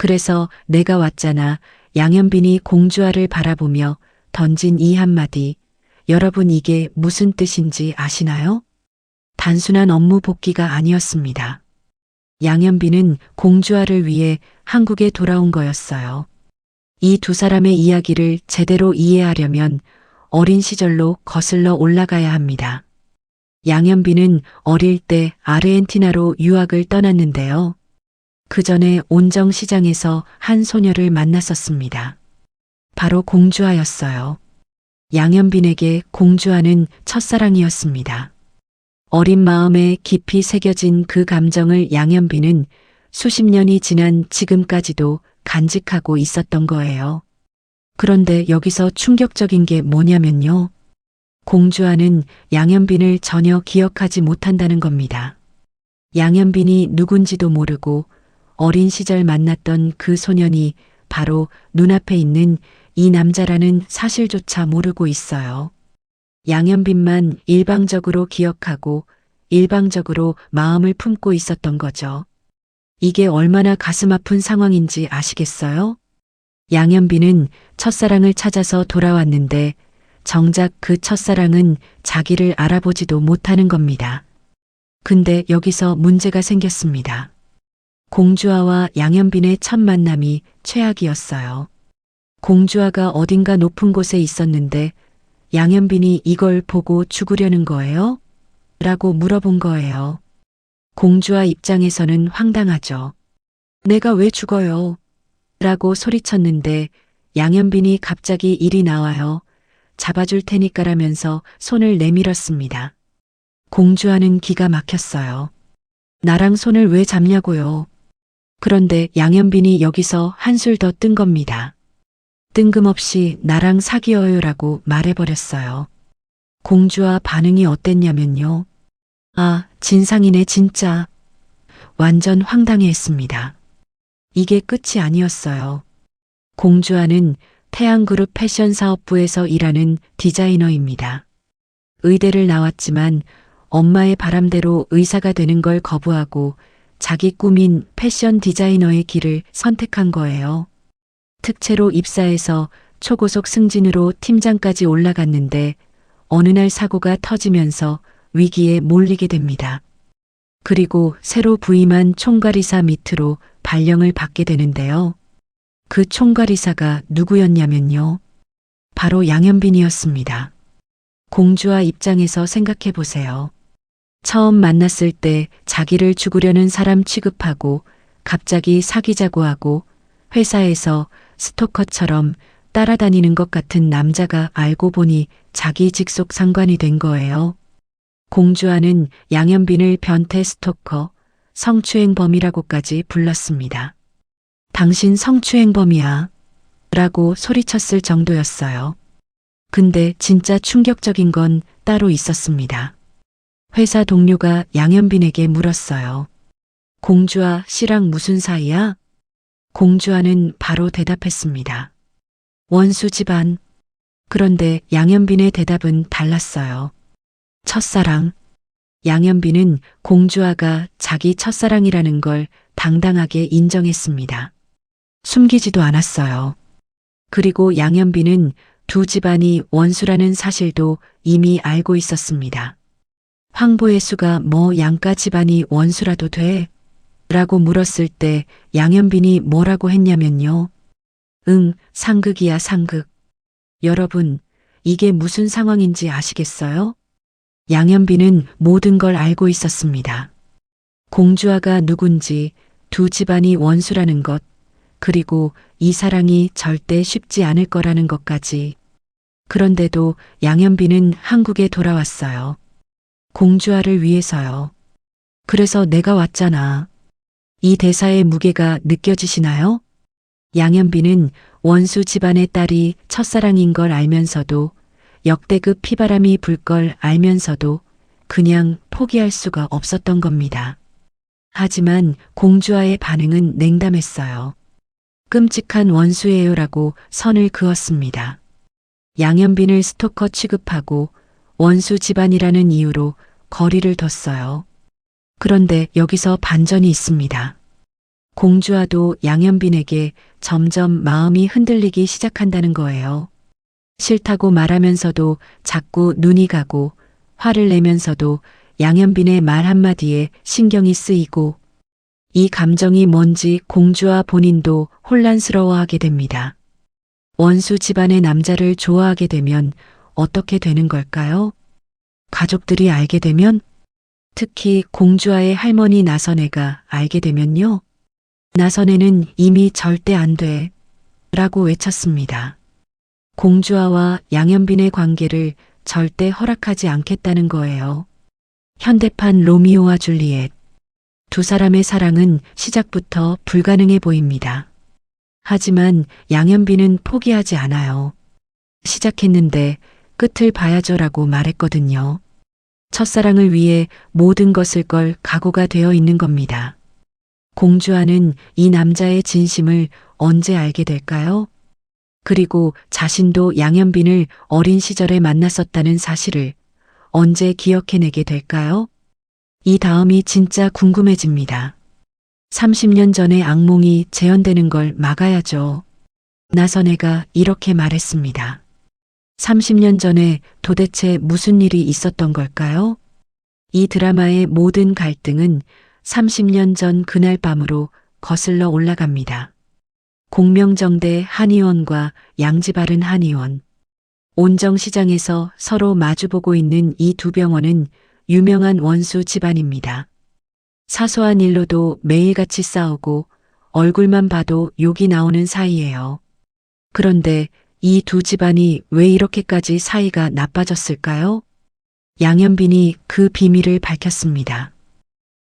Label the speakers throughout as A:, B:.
A: 그래서 내가 왔잖아. 양현빈이 공주아를 바라보며 던진 이 한마디. 여러분 이게 무슨 뜻인지 아시나요? 단순한 업무 복귀가 아니었습니다. 양현빈은 공주아를 위해 한국에 돌아온 거였어요. 이 두 사람의 이야기를 제대로 이해하려면 어린 시절로 거슬러 올라가야 합니다. 양현빈은 어릴 때 아르헨티나로 유학을 떠났는데요. 그 전에 온정시장에서 한 소녀를 만났었습니다. 바로 공주아였어요. 양현빈에게 공주아는 첫사랑이었습니다. 어린 마음에 깊이 새겨진 그 감정을 양현빈은 수십 년이 지난 지금까지도 간직하고 있었던 거예요. 그런데 여기서 충격적인 게 뭐냐면요. 공주아는 양현빈을 전혀 기억하지 못한다는 겁니다. 양현빈이 누군지도 모르고 어린 시절 만났던 그 소년이 바로 눈앞에 있는 이 남자라는 사실조차 모르고 있어요. 양현빈만 일방적으로 기억하고 일방적으로 마음을 품고 있었던 거죠. 이게 얼마나 가슴 아픈 상황인지 아시겠어요? 양현빈은 첫사랑을 찾아서 돌아왔는데 정작 그 첫사랑은 자기를 알아보지도 못하는 겁니다. 근데 여기서 문제가 생겼습니다. 공주아와 양현빈의 첫 만남이 최악이었어요. 공주아가 어딘가 높은 곳에 있었는데 양현빈이 이걸 보고 죽으려는 거예요? 라고 물어본 거예요. 공주아 입장에서는 황당하죠. 내가 왜 죽어요? 라고 소리쳤는데 양현빈이 갑자기 일이 나와요. 잡아줄 테니까라면서 손을 내밀었습니다. 공주아는 기가 막혔어요. 나랑 손을 왜 잡냐고요. 그런데 양현빈이 여기서 한술 더 뜬 겁니다. 뜬금없이 나랑 사귀어요라고 말해버렸어요. 공주와 반응이 어땠냐면요. 아, 진상이네 진짜. 완전 황당해했습니다. 이게 끝이 아니었어요. 공주아는 태양그룹 패션 사업부에서 일하는 디자이너입니다. 의대를 나왔지만 엄마의 바람대로 의사가 되는 걸 거부하고 자기 꿈인 패션 디자이너의 길을 선택한 거예요. 특채로 입사해서 초고속 승진으로 팀장까지 올라갔는데 어느 날 사고가 터지면서 위기에 몰리게 됩니다. 그리고 새로 부임한 총괄이사 밑으로 발령을 받게 되는데요. 그 총괄이사가 누구였냐면요. 바로 양현빈이었습니다. 공주와 입장에서 생각해 보세요. 처음 만났을 때 자기를 죽으려는 사람 취급하고 갑자기 사귀자고 하고 회사에서 스토커처럼 따라다니는 것 같은 남자가 알고 보니 자기 직속 상관이 된 거예요. 공주아는 양현빈을 변태 스토커, 성추행범이라고까지 불렀습니다. 당신 성추행범이야. 라고 소리쳤을 정도였어요. 근데 진짜 충격적인 건 따로 있었습니다. 회사 동료가 양현빈에게 물었어요. 공주와 씨랑 무슨 사이야? 공주와는 바로 대답했습니다. 원수 집안. 그런데 양현빈의 대답은 달랐어요. 첫사랑. 양현빈은 공주아가 자기 첫사랑이라는 걸 당당하게 인정했습니다. 숨기지도 않았어요. 그리고 양현빈은 두 집안이 원수라는 사실도 이미 알고 있었습니다. 황보의 수가 뭐 양가 집안이 원수라도 돼? 라고 물었을 때 양현빈이 뭐라고 했냐면요. 응, 상극이야, 상극. 여러분, 이게 무슨 상황인지 아시겠어요? 양현빈은 모든 걸 알고 있었습니다. 공주아가 누군지, 두 집안이 원수라는 것, 그리고 이 사랑이 절대 쉽지 않을 거라는 것까지. 그런데도 양현빈은 한국에 돌아왔어요. 공주아를 위해서요. 그래서 내가 왔잖아. 이 대사의 무게가 느껴지시나요? 양현빈은 원수 집안의 딸이 첫사랑인 걸 알면서도 역대급 피바람이 불 걸 알면서도 그냥 포기할 수가 없었던 겁니다. 하지만 공주아의 반응은 냉담했어요. 끔찍한 원수예요라고 선을 그었습니다. 양현빈을 스토커 취급하고 원수 집안이라는 이유로 거리를 뒀어요. 그런데 여기서 반전이 있습니다. 공주와도 양현빈에게 점점 마음이 흔들리기 시작한다는 거예요. 싫다고 말하면서도 자꾸 눈이 가고 화를 내면서도 양현빈의 말 한마디에 신경이 쓰이고 이 감정이 뭔지 공주와 본인도 혼란스러워하게 됩니다. 원수 집안의 남자를 좋아하게 되면 어떻게 되는 걸까요? 가족들이 알게 되면 특히 공주와의 할머니 나선애가 알게 되면요. 나선애는 이미 절대 안 돼. 라고 외쳤습니다. 공주아와 양현빈의 관계를 절대 허락하지 않겠다는 거예요. 현대판 로미오와 줄리엣. 두 사람의 사랑은 시작부터 불가능해 보입니다. 하지만 양현빈은 포기하지 않아요. 시작했는데 끝을 봐야죠라고 말했거든요. 첫사랑을 위해 모든 것을 걸 각오가 되어 있는 겁니다. 공주아는 이 남자의 진심을 언제 알게 될까요? 그리고 자신도 양현빈을 어린 시절에 만났었다는 사실을 언제 기억해내게 될까요? 이 다음이 진짜 궁금해집니다. 30년 전의 악몽이 재현되는 걸 막아야죠. 나선애가 이렇게 말했습니다. 30년 전에 도대체 무슨 일이 있었던 걸까요? 이 드라마의 모든 갈등은 30년 전 그날 밤으로 거슬러 올라갑니다. 공명정대 한의원과 양지바른 한의원. 온정시장에서 서로 마주보고 있는 이 두 병원은 유명한 원수 집안입니다. 사소한 일로도 매일같이 싸우고 얼굴만 봐도 욕이 나오는 사이예요. 그런데 이 두 집안이 왜 이렇게까지 사이가 나빠졌을까요? 양현빈이 그 비밀을 밝혔습니다.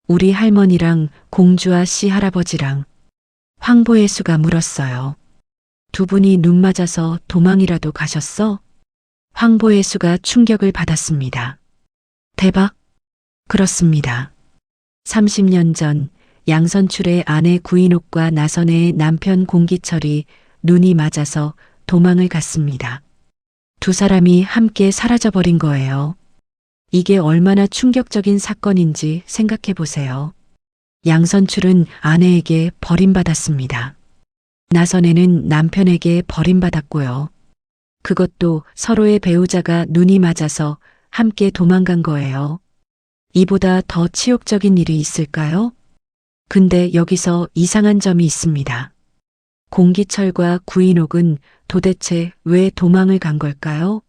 A: 우리 할머니랑 공주와 씨 할아버지랑 황보혜 수가 물었어요. 두 분이 눈 맞아서 도망이라도 가셨어? 황보혜 수가 충격을 받았습니다. 대박? 그렇습니다. 30년 전 양선출의 아내 구인옥과 나선의 남편 공기철이 눈이 맞아서 도망을 갔습니다. 두 사람이 함께 사라져버린 거예요. 이게 얼마나 충격적인 사건인지 생각해 보세요. 양선출은 아내에게 버림받았습니다. 나선에는 남편에게 버림받았고요. 그것도 서로의 배우자가 눈이 맞아서 함께 도망간 거예요. 이보다 더 치욕적인 일이 있을까요? 근데 여기서 이상한 점이 있습니다. 공기철과 구인옥은 도대체 왜 도망을 간 걸까요?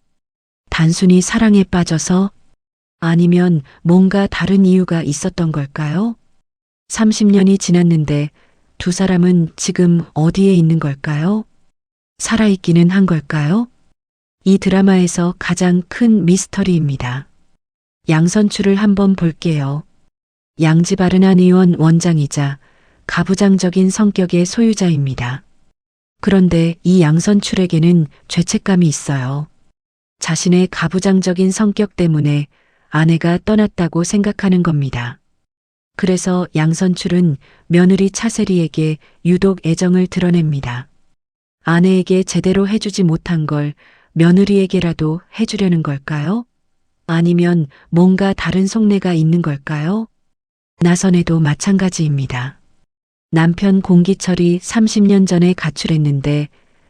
A: 단순히 사랑에 빠져서 아니면 뭔가 다른 이유가 있었던 걸까요? 30년이 지났는데 두 사람은 지금 어디에 있는 걸까요? 살아있기는 한 걸까요? 이 드라마에서 가장 큰 미스터리입니다. 양선출을 한번 볼게요. 양지바르난 의원 원장이자 가부장적인 성격의 소유자입니다. 그런데 이 양선출에게는 죄책감이 있어요. 자신의 가부장적인 성격 때문에 아내가 떠났다고 생각하는 겁니다. 그래서 양선출은 며느리 차세리에게 유독 애정을 드러냅니다. 아내에게 제대로 해주지 못한 걸 며느리에게라도 해주려는 걸까요? 아니면 뭔가 다른 속내가 있는 걸까요? 나선에도 마찬가지입니다. 남편 공기철이 30년 전에 가출했는데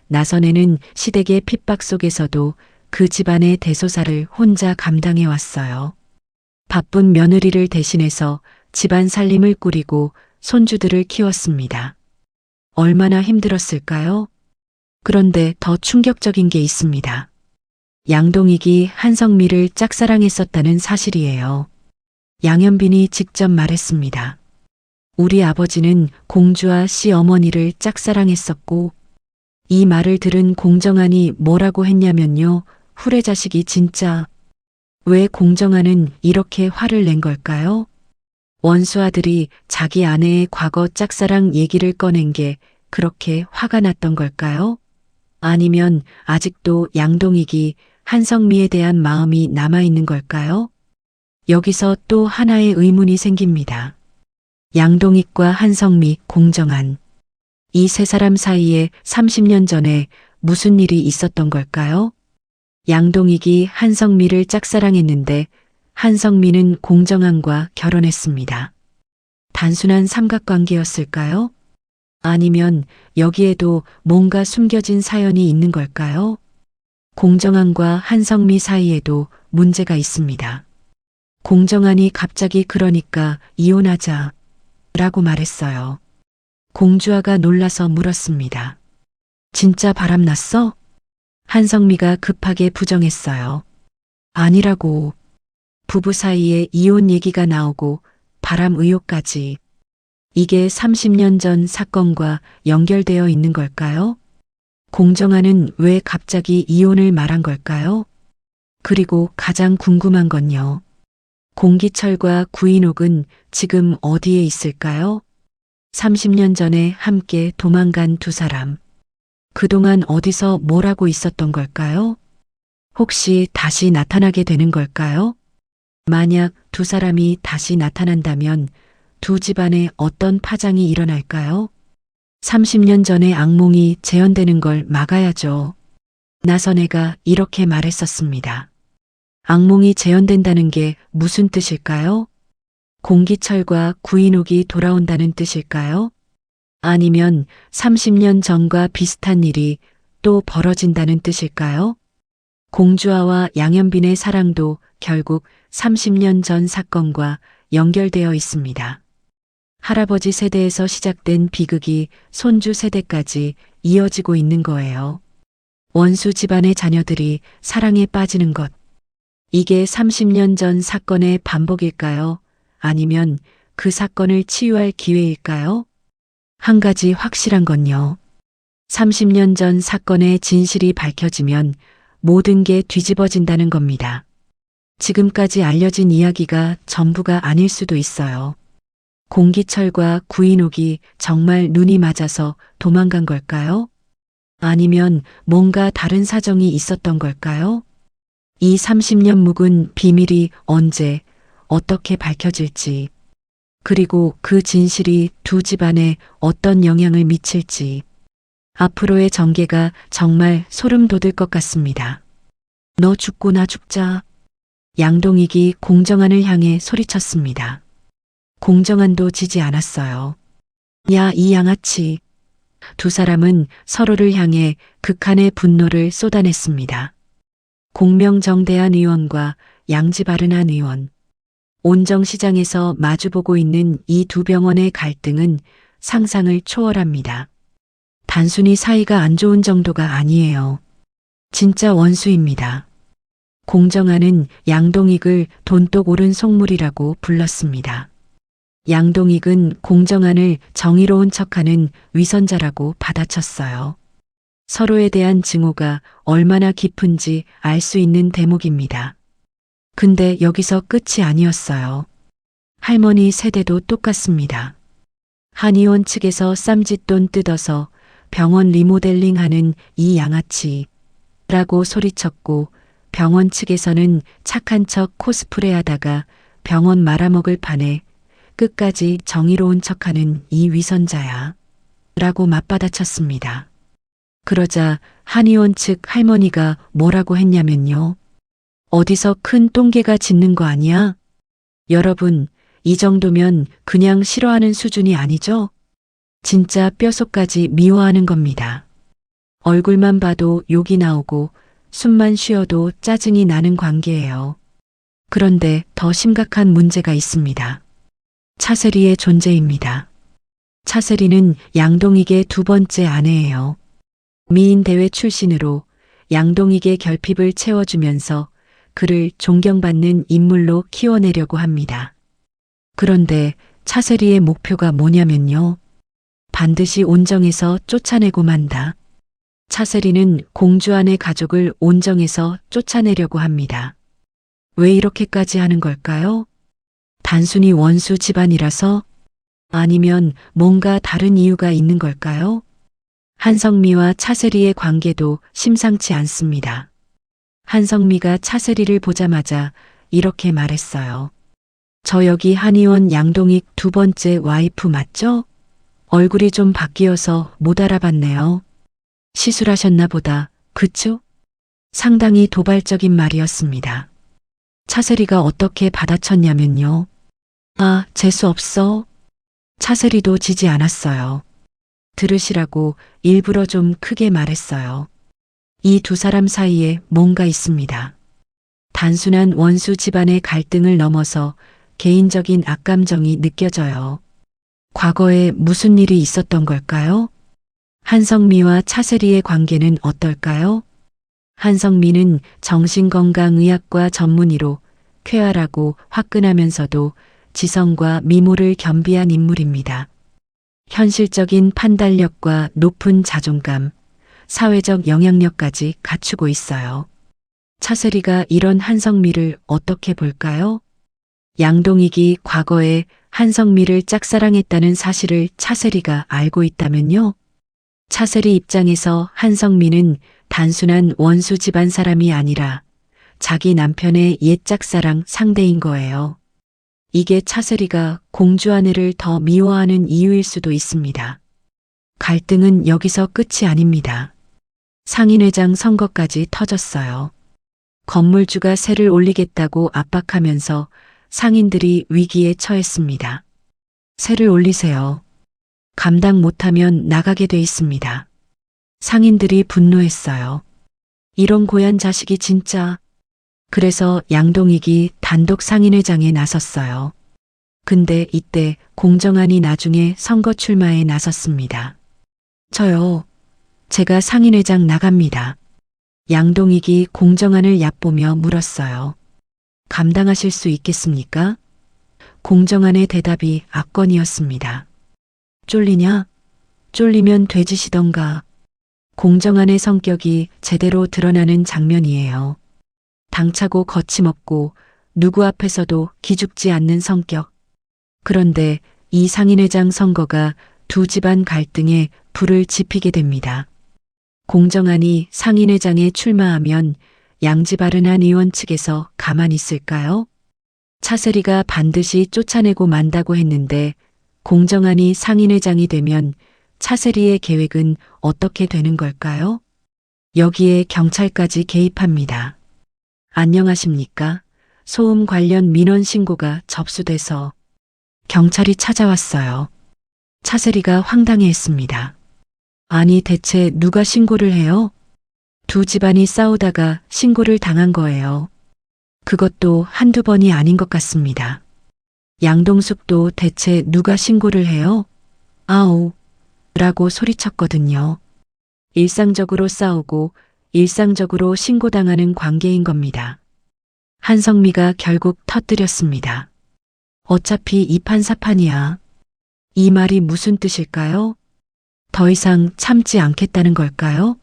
A: 나선에는 시댁의 핍박 속에서도 그 집안의 대소사를 혼자 감당해 왔어요. 바쁜 며느리를 대신해서 집안 살림을 꾸리고 손주들을 키웠습니다. 얼마나 힘들었을까요? 그런데 더 충격적인 게 있습니다. 양동익이 한성미를 짝사랑했었다는 사실이에요. 양현빈이 직접 말했습니다. 우리 아버지는 공주와 시어머니를 짝사랑했었고 이 말을 들은 공정한이 뭐라고 했냐면요. 후레 자식이 진짜 왜 공정한은 이렇게 화를 낸 걸까요? 원수 아들이 자기 아내의 과거 짝사랑 얘기를 꺼낸 게 그렇게 화가 났던 걸까요? 아니면 아직도 양동익이 한성미에 대한 마음이 남아있는 걸까요? 여기서 또 하나의 의문이 생깁니다. 양동익과 한성미, 공정한. 이 세 사람 사이에 30년 전에 무슨 일이 있었던 걸까요? 양동익이 한성미를 짝사랑했는데 한성미는 공정한과 결혼했습니다. 단순한 삼각관계였을까요? 아니면 여기에도 뭔가 숨겨진 사연이 있는 걸까요? 공정한과 한성미 사이에도 문제가 있습니다. 공정한이 갑자기 그러니까 이혼하자 라고 말했어요. 공주아가 놀라서 물었습니다. 진짜 바람났어? 한성미가 급하게 부정했어요. 아니라고. 부부 사이에 이혼 얘기가 나오고 바람 의혹까지. 이게 30년 전 사건과 연결되어 있는 걸까요? 공정아는 왜 갑자기 이혼을 말한 걸까요? 그리고 가장 궁금한 건요. 공기철과 구인옥은 지금 어디에 있을까요? 30년 전에 함께 도망간 두 사람. 그동안 어디서 뭘 하고 있었던 걸까요? 혹시 다시 나타나게 되는 걸까요? 만약 두 사람이 다시 나타난다면 두 집안에 어떤 파장이 일어날까요? 30년 전의 악몽이 재현되는 걸 막아야죠. 나선애가 이렇게 말했었습니다. 악몽이 재현된다는 게 무슨 뜻일까요? 공기철과 구인옥이 돌아온다는 뜻일까요? 아니면 30년 전과 비슷한 일이 또 벌어진다는 뜻일까요? 공주아와 양현빈의 사랑도 결국 30년 전 사건과 연결되어 있습니다. 할아버지 세대에서 시작된 비극이 손주 세대까지 이어지고 있는 거예요. 원수 집안의 자녀들이 사랑에 빠지는 것. 이게 30년 전 사건의 반복일까요? 아니면 그 사건을 치유할 기회일까요? 한 가지 확실한 건요. 30년 전 사건의 진실이 밝혀지면 모든 게 뒤집어진다는 겁니다. 지금까지 알려진 이야기가 전부가 아닐 수도 있어요. 공기철과 구인옥이 정말 눈이 맞아서 도망간 걸까요? 아니면 뭔가 다른 사정이 있었던 걸까요? 이 30년 묵은 비밀이 언제, 어떻게 밝혀질지, 그리고 그 진실이 두 집안에 어떤 영향을 미칠지, 앞으로의 전개가 정말 소름 돋을 것 같습니다. 너 죽고 나 죽자. 양동익이 공정한을 향해 소리쳤습니다. 공정한도 지지 않았어요. 야, 이 양아치. 두 사람은 서로를 향해 극한의 분노를 쏟아냈습니다. 공명정대한 의원과 양지바른한 의원. 온정시장에서 마주보고 있는 이 두 병원의 갈등은 상상을 초월합니다. 단순히 사이가 안 좋은 정도가 아니에요. 진짜 원수입니다. 공정하는 양동익을 돈독 오른 속물이라고 불렀습니다. 양동익은 공정한을 정의로운 척하는 위선자라고 받아쳤어요. 서로에 대한 증오가 얼마나 깊은지 알 수 있는 대목입니다. 근데 여기서 끝이 아니었어요. 할머니 세대도 똑같습니다. 한의원 측에서 쌈짓돈 뜯어서 병원 리모델링 하는 이 양아치 라고 소리쳤고 병원 측에서는 착한 척 코스프레 하다가 병원 말아먹을 판에 끝까지 정의로운 척하는 이 위선자야 라고 맞받아쳤습니다. 그러자 한의원 측 할머니가 뭐라고 했냐면요. 어디서 큰 똥개가 짖는 거 아니야? 여러분, 이 정도면 그냥 싫어하는 수준이 아니죠? 진짜 뼛속까지 미워하는 겁니다. 얼굴만 봐도 욕이 나오고 숨만 쉬어도 짜증이 나는 관계예요. 그런데 더 심각한 문제가 있습니다. 차세리의 존재입니다. 차세리는 양동익의 두 번째 아내예요. 미인대회 출신으로 양동익의 결핍을 채워주면서 그를 존경받는 인물로 키워내려고 합니다. 그런데 차세리의 목표가 뭐냐면요. 반드시 온정에서 쫓아내고 만다. 차세리는 공주안의 가족을 온정에서 쫓아내려고 합니다. 왜 이렇게까지 하는 걸까요? 단순히 원수 집안이라서? 아니면 뭔가 다른 이유가 있는 걸까요? 한성미와 차세리의 관계도 심상치 않습니다. 한성미가 차세리를 보자마자 이렇게 말했어요. 저 여기 한의원 양동익 두 번째 와이프 맞죠? 얼굴이 좀 바뀌어서 못 알아봤네요. 시술하셨나 보다. 그쵸? 상당히 도발적인 말이었습니다. 차세리가 어떻게 받아쳤냐면요. 아, 재수 없어. 차세리도 지지 않았어요. 들으시라고 일부러 좀 크게 말했어요. 이 두 사람 사이에 뭔가 있습니다. 단순한 원수 집안의 갈등을 넘어서 개인적인 악감정이 느껴져요. 과거에 무슨 일이 있었던 걸까요? 한성미와 차세리의 관계는 어떨까요? 한성미는 정신건강의학과 전문의로 쾌활하고 화끈하면서도 지성과 미모를 겸비한 인물입니다. 현실적인 판단력과 높은 자존감, 사회적 영향력까지 갖추고 있어요. 차세리가 이런 한성미를 어떻게 볼까요? 양동익이 과거에 한성미를 짝사랑했다는 사실을 차세리가 알고 있다면요? 차세리 입장에서 한성미는 단순한 원수 집안 사람이 아니라 자기 남편의 옛 짝사랑 상대인 거예요. 이게 차세리가 공주 아내를 더 미워하는 이유일 수도 있습니다. 갈등은 여기서 끝이 아닙니다. 상인회장 선거까지 터졌어요. 건물주가 세를 올리겠다고 압박하면서 상인들이 위기에 처했습니다. 세를 올리세요. 감당 못하면 나가게 돼 있습니다. 상인들이 분노했어요. 이런 고얀 자식이 진짜. 그래서 양동익이 단독 상인회장에 나섰어요. 근데 이때 공정한이 나중에 선거 출마에 나섰습니다. 저요. 제가 상인회장 나갑니다. 양동익이 공정한을 얕보며 물었어요. 감당하실 수 있겠습니까? 공정한의 대답이 압권이었습니다. 쫄리냐? 쫄리면 돼지시던가. 공정한의 성격이 제대로 드러나는 장면이에요. 당차고 거침없고 누구 앞에서도 기죽지 않는 성격. 그런데 이 상인회장 선거가 두 집안 갈등에 불을 지피게 됩니다. 공정한이 상인회장에 출마하면 양지바른한 의원 측에서 가만히 있을까요? 차세리가 반드시 쫓아내고 만다고 했는데 공정한이 상인회장이 되면 차세리의 계획은 어떻게 되는 걸까요? 여기에 경찰까지 개입합니다. 안녕하십니까? 소음 관련 민원 신고가 접수돼서 경찰이 찾아왔어요. 차세리가 황당해했습니다. 아니 대체 누가 신고를 해요? 두 집안이 싸우다가 신고를 당한 거예요. 그것도 한두 번이 아닌 것 같습니다. 양동숙도 대체 누가 신고를 해요? 아우, 라고 소리쳤거든요. 일상적으로 싸우고 일상적으로 신고당하는 관계인 겁니다. 한성미가 결국 터뜨렸습니다. 어차피 이판사판이야. 이 말이 무슨 뜻일까요? 더 이상 참지 않겠다는 걸까요?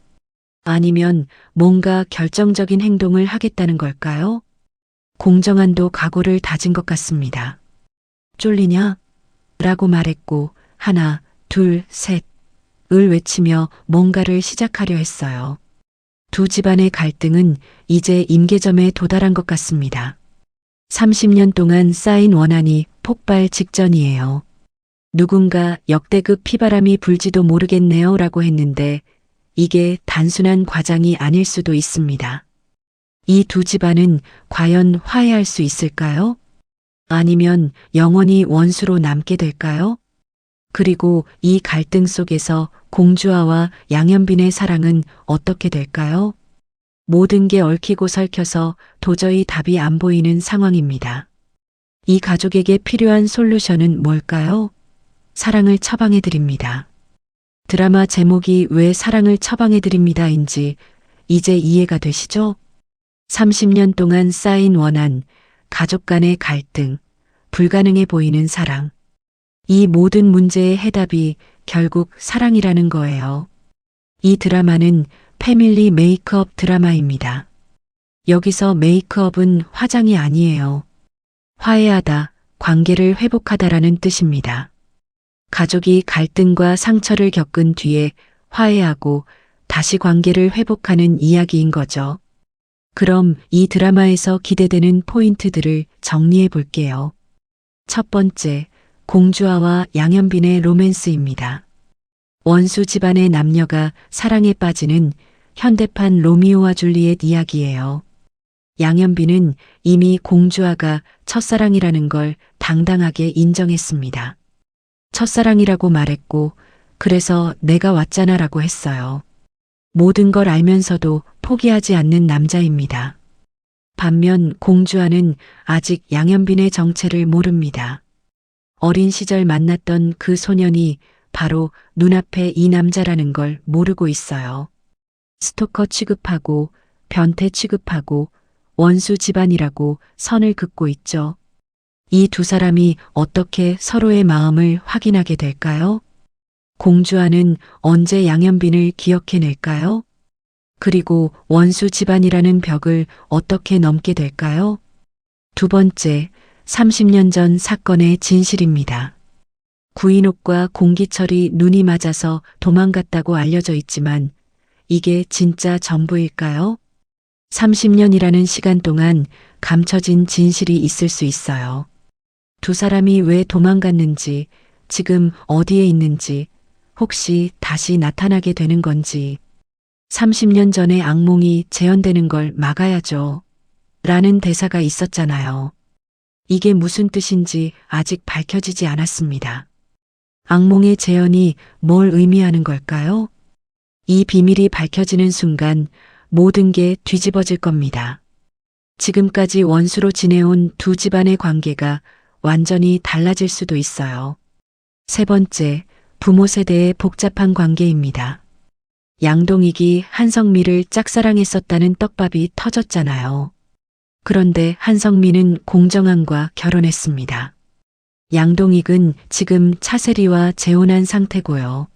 A: 아니면 뭔가 결정적인 행동을 하겠다는 걸까요? 공정한도 각오를 다진 것 같습니다. 쫄리냐? 라고 말했고, 하나, 둘, 셋, 을 외치며 뭔가를 시작하려 했어요. 두 집안의 갈등은 이제 임계점에 도달한 것 같습니다. 30년 동안 쌓인 원한이 폭발 직전이에요. 누군가 역대급 피바람이 불지도 모르겠네요 라고 했는데 이게 단순한 과장이 아닐 수도 있습니다. 이 두 집안은 과연 화해할 수 있을까요? 아니면 영원히 원수로 남게 될까요? 그리고 이 갈등 속에서 공주아와 양현빈의 사랑은 어떻게 될까요? 모든 게 얽히고 설켜서 도저히 답이 안 보이는 상황입니다. 이 가족에게 필요한 솔루션은 뭘까요? 사랑을 처방해 드립니다. 드라마 제목이 왜 사랑을 처방해 드립니다인지 이제 이해가 되시죠? 30년 동안 쌓인 원한, 가족 간의 갈등, 불가능해 보이는 사랑. 이 모든 문제의 해답이 결국 사랑이라는 거예요. 이 드라마는 패밀리 메이크업 드라마입니다. 여기서 메이크업은 화장이 아니에요. 화해하다, 관계를 회복하다라는 뜻입니다. 가족이 갈등과 상처를 겪은 뒤에 화해하고 다시 관계를 회복하는 이야기인 거죠. 그럼 이 드라마에서 기대되는 포인트들을 정리해 볼게요. 첫 번째, 공주아와 양현빈의 로맨스입니다. 원수 집안의 남녀가 사랑에 빠지는 현대판 로미오와 줄리엣 이야기예요. 양현빈은 이미 공주아가 첫사랑이라는 걸 당당하게 인정했습니다. 첫사랑이라고 말했고 그래서 내가 왔잖아라고 했어요. 모든 걸 알면서도 포기하지 않는 남자입니다. 반면 공주아는 아직 양현빈의 정체를 모릅니다. 어린 시절 만났던 그 소년이 바로 눈앞에 이 남자라는 걸 모르고 있어요. 스토커 취급하고 변태 취급하고 원수 집안이라고 선을 긋고 있죠. 이 두 사람이 어떻게 서로의 마음을 확인하게 될까요? 공주아는 언제 양현빈을 기억해낼까요? 그리고 원수 집안이라는 벽을 어떻게 넘게 될까요? 두 번째, 30년 전 사건의 진실입니다. 구인옥과 공기철이 눈이 맞아서 도망갔다고 알려져 있지만 이게 진짜 전부일까요? 30년이라는 시간 동안 감춰진 진실이 있을 수 있어요. 두 사람이 왜 도망갔는지, 지금 어디에 있는지, 혹시 다시 나타나게 되는 건지, 30년 전의 악몽이 재현되는 걸 막아야죠. 라는 대사가 있었잖아요. 이게 무슨 뜻인지 아직 밝혀지지 않았습니다. 악몽의 재현이 뭘 의미하는 걸까요? 이 비밀이 밝혀지는 순간 모든 게 뒤집어질 겁니다. 지금까지 원수로 지내온 두 집안의 관계가 완전히 달라질 수도 있어요. 세 번째, 부모 세대의 복잡한 관계입니다. 양동익이 한성미를 짝사랑했었다는 떡밥이 터졌잖아요. 그런데 한성미는 공정한과 결혼했습니다. 양동익은 지금 차세리와 재혼한 상태고요.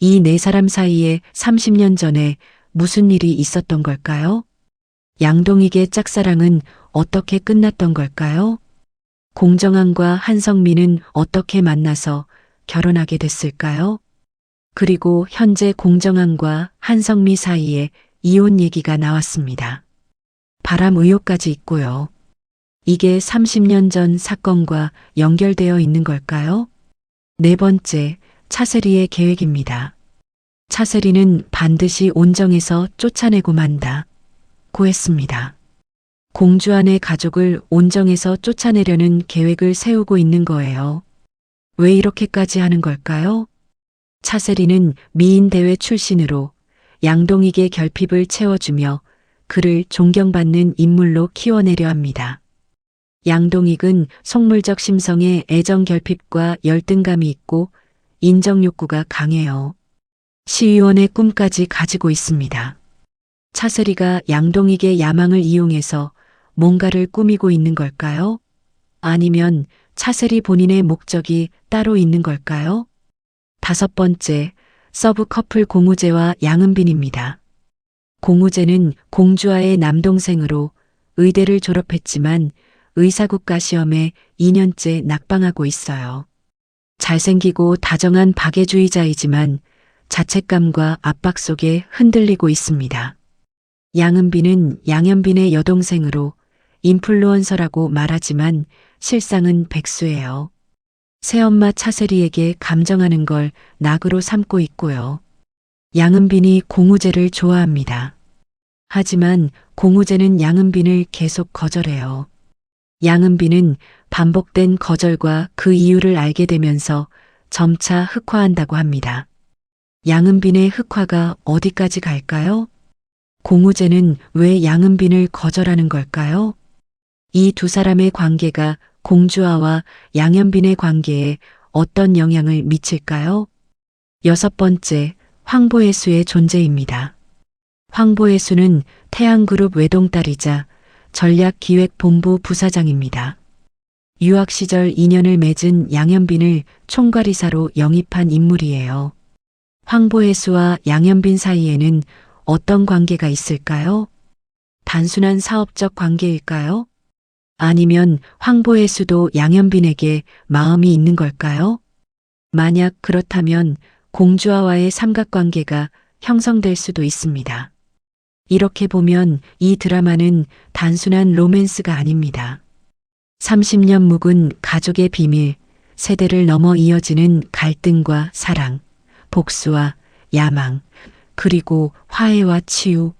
A: 이 네 사람 사이에 30년 전에 무슨 일이 있었던 걸까요? 양동익의 짝사랑은 어떻게 끝났던 걸까요? 공정한과 한성민은 어떻게 만나서 결혼하게 됐을까요? 그리고 현재 공정한과 한성미 사이에 이혼 얘기가 나왔습니다. 바람 의혹까지 있고요. 이게 30년 전 사건과 연결되어 있는 걸까요? 네 번째, 차세리의 계획입니다. 차세리는 반드시 온정에서 쫓아내고 만다. 고 했습니다. 공주 안의 가족을 온정에서 쫓아내려는 계획을 세우고 있는 거예요. 왜 이렇게까지 하는 걸까요? 차세리는 미인 대회 출신으로 양동익의 결핍을 채워주며 그를 존경받는 인물로 키워내려 합니다. 양동익은 속물적 심성에 애정 결핍과 열등감이 있고 인정 욕구가 강해요. 시의원의 꿈까지 가지고 있습니다. 차세리가 양동익의 야망을 이용해서 뭔가를 꾸미고 있는 걸까요? 아니면 차세리 본인의 목적이 따로 있는 걸까요? 다섯 번째, 서브 커플 공우재와 양은빈입니다. 공우재는 공주와의 남동생으로 의대를 졸업했지만 의사국가 시험에 2년째 낙방하고 있어요. 잘생기고 다정한 박애주의자이지만 자책감과 압박 속에 흔들리고 있습니다. 양은빈은 양현빈의 여동생으로 인플루언서라고 말하지만 실상은 백수예요. 새엄마 차세리에게 감정하는 걸 낙으로 삼고 있고요. 양은빈이 공우재를 좋아합니다. 하지만 공우재는 양은빈을 계속 거절해요. 양은빈은 반복된 거절과 그 이유를 알게 되면서 점차 흑화한다고 합니다. 양은빈의 흑화가 어디까지 갈까요? 공우재는 왜 양은빈을 거절하는 걸까요? 이 두 사람의 관계가 공주아와 양현빈의 관계에 어떤 영향을 미칠까요? 여섯 번째, 황보의 수의 존재입니다. 황보의 수는 태양그룹 외동딸이자 전략기획본부 부사장입니다. 유학 시절 인연을 맺은 양현빈을 총괄이사로 영입한 인물이에요. 황보혜수와 양현빈 사이에는 어떤 관계가 있을까요? 단순한 사업적 관계일까요? 아니면 황보혜수도 양현빈에게 마음이 있는 걸까요? 만약 그렇다면 공주와와의 삼각관계가 형성될 수도 있습니다. 이렇게 보면 이 드라마는 단순한 로맨스가 아닙니다. 30년 묵은 가족의 비밀, 세대를 넘어 이어지는 갈등과 사랑, 복수와 야망, 그리고 화해와 치유.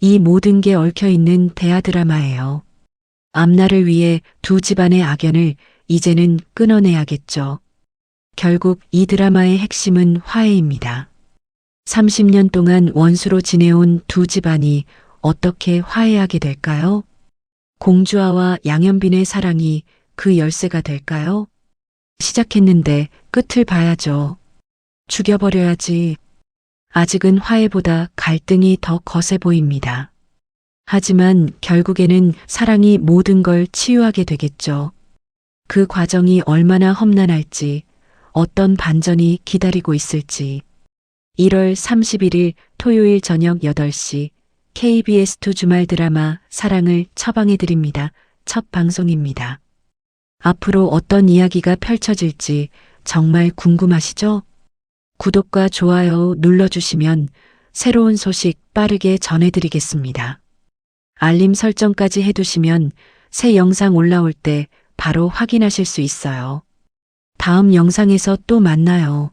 A: 이 모든 게 얽혀 있는 대하 드라마예요. 앞날을 위해 두 집안의 악연을 이제는 끊어내야겠죠. 결국 이 드라마의 핵심은 화해입니다. 30년 동안 원수로 지내온 두 집안이 어떻게 화해하게 될까요? 공주아와 양현빈의 사랑이 그 열쇠가 될까요? 시작했는데 끝을 봐야죠. 죽여버려야지. 아직은 화해보다 갈등이 더 거세 보입니다. 하지만 결국에는 사랑이 모든 걸 치유하게 되겠죠. 그 과정이 얼마나 험난할지, 어떤 반전이 기다리고 있을지. 1월 31일 토요일 저녁 8시 KBS2 주말 드라마 사랑을 처방해 드립니다. 첫 방송입니다. 앞으로 어떤 이야기가 펼쳐질지 정말 궁금하시죠? 구독과 좋아요 눌러주시면 새로운 소식 빠르게 전해드리겠습니다. 알림 설정까지 해두시면 새 영상 올라올 때 바로 확인하실 수 있어요. 다음 영상에서 또 만나요.